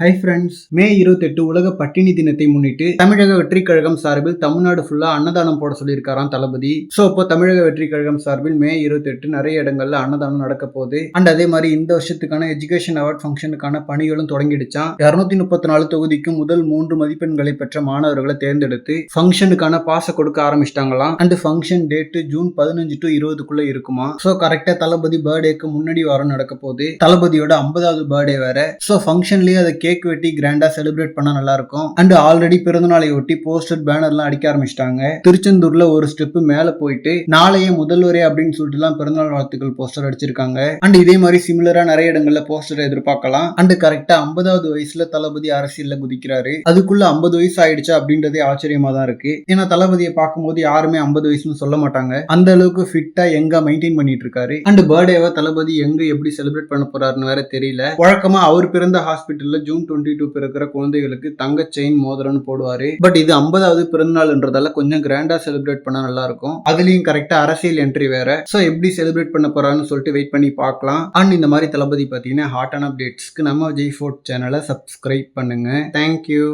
Hi friends மே இருபத்தெட்டு உலக பட்டினி தினத்தை முன்னிட்டு தமிழக வெற்றி கழகம் சார்பில் தமிழ்நாடு ஃபுல்லா அன்னதானம் போட சொல்லியிருக்காராம் தளபதி. ஸோ இப்போ தமிழக வெற்றி கழகம் சார்பில் மே இருபத்தெட்டு நிறைய இடங்கள்ல அன்னதானம் நடக்க போகுது. அண்ட் அதே மாதிரி இந்த வருஷத்துக்கான எஜுகேஷன் அவார்ட் ஃபங்க்ஷனுக்கான பணிகளும் தொடங்கிடுச்சான் இரநூத்தி முப்பத்தி நாலு தொகுதிக்கும் முதல் மூன்று மதிப்பெண்களை பெற்ற மாணவர்களை தேர்ந்தெடுத்து ஃபங்க்ஷனுக்கான பாச கொடுக்க ஆரம்பிச்சிட்டாங்களாம். அண்ட் ஃபங்க்ஷன் டேட்டு ஜூன் பதினஞ்சு டு இருபதுக்குள்ள இருக்குமா? ஸோ கரெக்டா தளபதி பர்த்டேக்கு முன்னாடி வாரம் நடக்க போகுது. தளபதியோட ஐம்பதாவது பர்த்டே வேற. ஸோ ஃபங்க்ஷன்லயே அதை கேக் வெட்டி கிராண்டா செலிப்ரேட் பண்ணா நல்லா இருக்கும் அண்ட் ஆல்ரெடி பிறந்தநாளை ஒட்டி போஸ்டர் பேனர்லாம் அடிக்க ஆரம்பிச்சிட்டாங்க. திருச்செந்தூர்ல ஒரு ஸ்டெப் மேல போயிட்டு நாளைய முதல்வரே அப்படின்னு சொல்லிட்டு எல்லாம் பிறந்தநாள் வாழ்த்துக்கள் போஸ்டர் அடிச்சிருக்காங்க. அண்ட் இதே மாதிரி சிமிலரா நிறைய இடங்கள்ல போஸ்டர் எதிர்பார்க்கலாம். அண்ட் கரெக்டா ஐம்பதாவது வயசுல தளபதி அரசியல்ல குதிக்கிறாரு. அதுக்குள்ள ஐம்பது வயசு ஆயிடுச்சா அப்படின்றதே ஆச்சரியமா தான் இருக்கு. ஏன்னா தளபதியை பார்க்கும்போது யாருமே ஐம்பது வயசுன்னு சொல்ல மாட்டாங்க. அந்த அளவுக்கு ஃபிட்டா எங்க மெயின்டைன் பண்ணிட்டு இருக்காரு. அண்ட் பர்த்டேவை தளபதி எங்க எப்படி செலிப்ரேட் பண்ண போறாருன்னு வேற தெரியல. வழக்கமா அவர் பிறந்த ஹாஸ்பிட்டல்ல ஜூன் டுவெண்ட்டி டூ பிறக்கிற குழந்தைகளுக்கு தங்க செயின் மோதிரம்னு போடுவாரு. பட் இது ஐம்பதாவது பிறந்தநாள்ன்றதால கொஞ்சம் கிராண்டா செலிப்ரேட் பண்ணா நல்லா இருக்கும் அதுலயும் கரெக்டா அரசியல் என்ட்ரி வேற. சோ எப்படி செலிப்ரேட் பண்ண போறான்னு சொல்லிட்டு வெயிட் பண்ணி பார்க்கலாம். அண்ட் இந்த மாதிரி தளபதி பாத்தீங்கன்னா ஹாட் அண்ட் அப்டேட்ஸ்க்கு நம்ம ஜெய் ஃபோர்ட் சேனலை சப்ஸ்கிரைப் பண்ணுங்க. Thank you